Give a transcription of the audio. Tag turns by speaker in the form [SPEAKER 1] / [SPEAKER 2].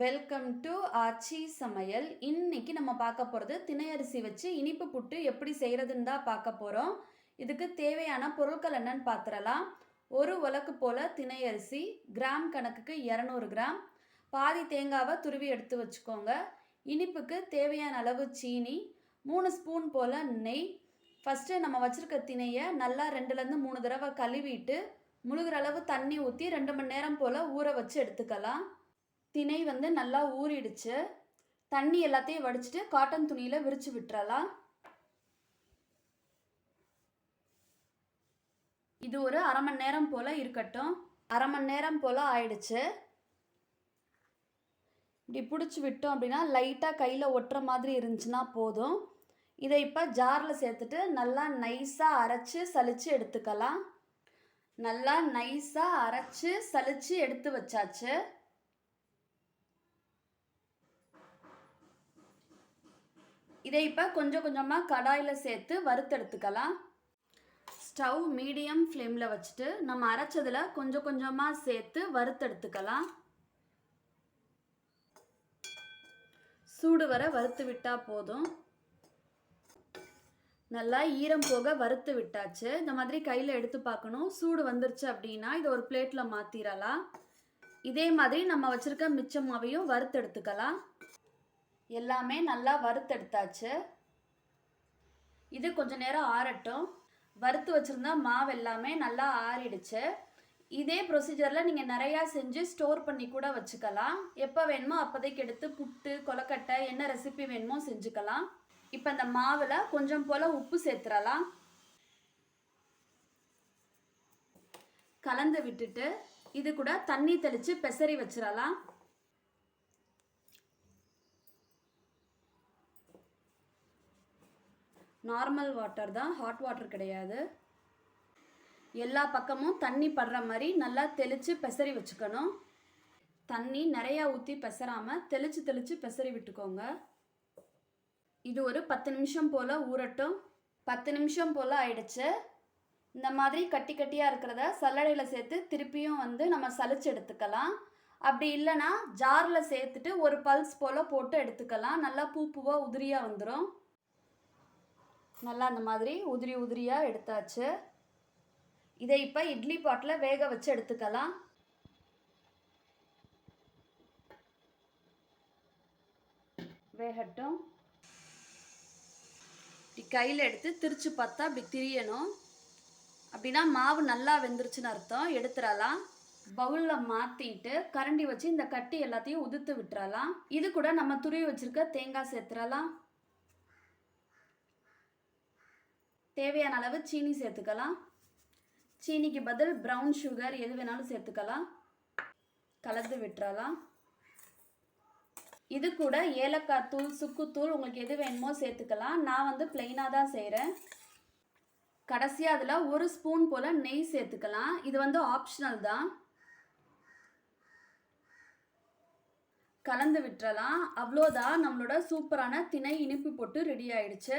[SPEAKER 1] Welcome to ஆச்சி சமையல். இன்னைக்கு நம்ம பார்க்க போகிறது திணையரிசி வச்சு இனிப்பு புட்டு எப்படி செய்கிறதுன்னு தான் பார்க்க போகிறோம் இதுக்கு தேவையான பொருட்கள் என்னன்னு பார்த்துடலாம். ஒரு உலக்கு போல் திணையரிசி கிராம் கணக்குக்கு இரநூறு கிராம். பாதி தேங்காவை துருவி எடுத்து வச்சுக்கோங்க. இனிப்புக்கு தேவையான அளவு சீனி மூணு ஸ்பூன் போல் நெய். ஃபஸ்ட்டு நம்ம வச்சுருக்க திணையை நல்லா ரெண்டுலேருந்து மூணு தடவை கழுவிட்டு முழுகிற அளவு தண்ணி ஊற்றி ரெண்டு மணி நேரம் போல் ஊற வச்சு எடுத்துக்கலாம். திணை வந்து நல்லா ஊறிடுச்சு. தண்ணி எல்லாத்தையும் வடிச்சிட்டு காட்டன் துணியில் விரித்து விட்டுறலாம். இது ஒரு அரை மணி நேரம் போல் இருக்கட்டும். அரை மணி நேரம் போல் ஆயிடுச்சு. இப்படி பிடிச்சி விட்டோம் அப்படின்னா லைட்டாக கையில் ஒட்டுற மாதிரி இருந்துச்சுன்னா போதும். இதை இப்போ ஜாரில் சேர்த்துட்டு நல்லா நைஸாக அரைச்சி சலித்து எடுத்துக்கலாம். நல்லா நைஸாக அரைச்சி சலித்து எடுத்து வச்சாச்சு. இதை இப்போ கொஞ்சம் கொஞ்சமாக கடாயில் சேர்த்து வறுத்தெடுத்துக்கலாம். ஸ்டவ் மீடியம் ஃப்ளேமில் வச்சுட்டு நம்ம அரைச்சதில் கொஞ்சம் கொஞ்சமாக சேர்த்து வறுத்தெடுத்துக்கலாம். சூடு வர வறுத்து விட்டால் போதும். நல்லா ஈரம் போக வறுத்து விட்டாச்சு. இந்த மாதிரி கையில் எடுத்து பார்க்கணும். சூடு வந்துருச்சு அப்படின்னா இதை ஒரு பிளேட்டில் மாற்றிடலாம் இதே மாதிரி நம்ம வச்சுருக்க மிச்ச மாவையும் வறுத்து எடுத்துக்கலாம் எல்லாமே நல்லா வறுத்தெடுத்தாச்சு. இது கொஞ்ச நேரம் ஆறட்டும். வறுத்து வச்சுருந்தா மாவு எல்லாமே நல்லா ஆறிடுச்சு. இதே ப்ரொசீஜரில் நீங்கள் நிறையா செஞ்சு ஸ்டோர் பண்ணி கூட வச்சுக்கலாம். எப்போ வேணுமோ அப்போதைக்கு எடுத்து புட்டு கொலக்கட்டை என்ன ரெசிபி வேணுமோ செஞ்சுக்கலாம். இப்போ இந்த மாவில் கொஞ்சம் போல் உப்பு சேர்த்துடலாம் கலந்து விட்டுட்டு இது கூட தண்ணி தெளித்து பெசரி வச்சிடலாம் நார்மல் வாட்டர் தான் ஹாட் வாட்டர் கிடையாது. எல்லா பக்கமும் தண்ணி படுற மாதிரி நல்லா தெளித்து பெசரி வச்சுக்கணும். தண்ணி நிறையா ஊற்றி பெசராமல் தெளித்து தெளித்து பெசரி விட்டுக்கோங்க. இது ஒரு பத்து நிமிஷம் போல் ஊறட்டும். பத்து நிமிஷம் போல் ஆயிடுச்சு. இந்த மாதிரி கட்டி கட்டியாக இருக்கிறத சல்லடையில் சேர்த்து திருப்பியும் வந்து நம்ம சலிச்சு எடுத்துக்கலாம். அப்படி இல்லைன்னா ஜாரில் சேர்த்துட்டு ஒரு பல்ஸ் போல் போட்டு எடுத்துக்கலாம். நல்லா பூ பூவாக உதிரியாக வந்துடும் நல்லா அந்த மாதிரி உதிரி உதிரியாக எடுத்தாச்சு. இதை இப்போ இட்லி பாட்டில் வேக வச்சு எடுத்துக்கலாம். வேகட்டும். இப்படி கையில் எடுத்து திரிச்சு பார்த்தா அப்படி திரியணும். அப்படின்னா மாவு நல்லா வெந்துருச்சுன்னு அர்த்தம். எடுத்துடலாம். பவுலில் மாற்றிட்டு கரண்டி வச்சு இந்த கட்டி எல்லாத்தையும் உதுத்து விட்டுறலாம். இது கூட நம்ம துருவி வச்சுருக்க தேங்காய் சேர்த்துடலாம். தேவையான அளவு சீனி சேர்த்துக்கலாம். சீனிக்கு பதில் ப்ரௌன் சுகர் எது வேணாலும் சேர்த்துக்கலாம். கலந்து விட்டுறலாம். இது கூட ஏலக்காய் தூள் சுக்குத்தூள் உங்களுக்கு எது வேணுமோ சேர்த்துக்கலாம். நான் வந்து பிளெயினாக தான் செய்கிறேன் கடைசியாக அதில் ஒரு ஸ்பூன் போல் நெய் சேர்த்துக்கலாம். இது வந்து ஆப்ஷனல் தான். கலந்து விட்டுறலாம். அவ்வளோதான். நம்மளோட சூப்பரான திணை இனிப்பு போட்டு ரெடி ஆயிடுச்சு.